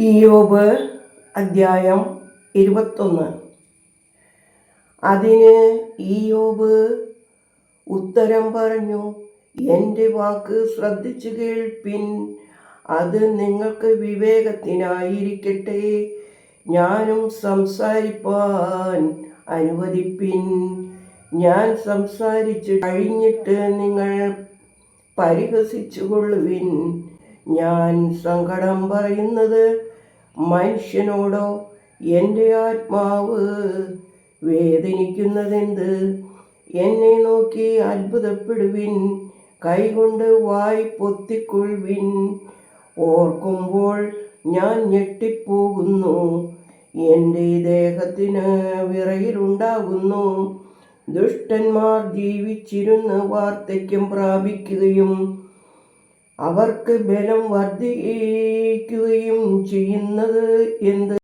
ഇയോബ് അദ്ധ്യായം ഇരുപത്തൊന്ന്. അതിന് ഇയോബ് ഉത്തരം പറഞ്ഞു എന്റെ വാക്ക് ശ്രദ്ധിച്ചു കേൾപ്പിൻ അത് നിങ്ങൾക്ക് വിവേകത്തിനായിരിക്കട്ടെ. ഞാനും സംസാരിപ്പാൻ അനുവദിപ്പിൻ. ഞാൻ സംസാരിച്ച് കഴിഞ്ഞിട്ട് നിങ്ങൾ പരിഹസിച്ചുകൊള്ളുവിൻ. ഞാൻ സങ്കടം പറയുന്നത് മനുഷ്യനോടോ എന്റെ ആത്മാവ് വേദനിക്കുന്നതെന്ത്? എന്നെ നോക്കി അത്ഭുതപ്പെടുവിൻ കൈകൊണ്ട് വായി പൊത്തിക്കൊള്ളുവിൻ. ഓർക്കുമ്പോൾ ഞാൻ ഞെട്ടിപ്പോകുന്നു എന്റെ ദേഹത്തിന് വിറയിലുണ്ടാകുന്നു ദുഷ്ടന്മാർ ജീവിച്ചിരുന്ന് വാർദ്ധക്യം പ്രാപിക്കുകയും അവർക്ക് ബലം വർദ്ധിക്കുകയും ചെയ്യുന്നത് എന്ത്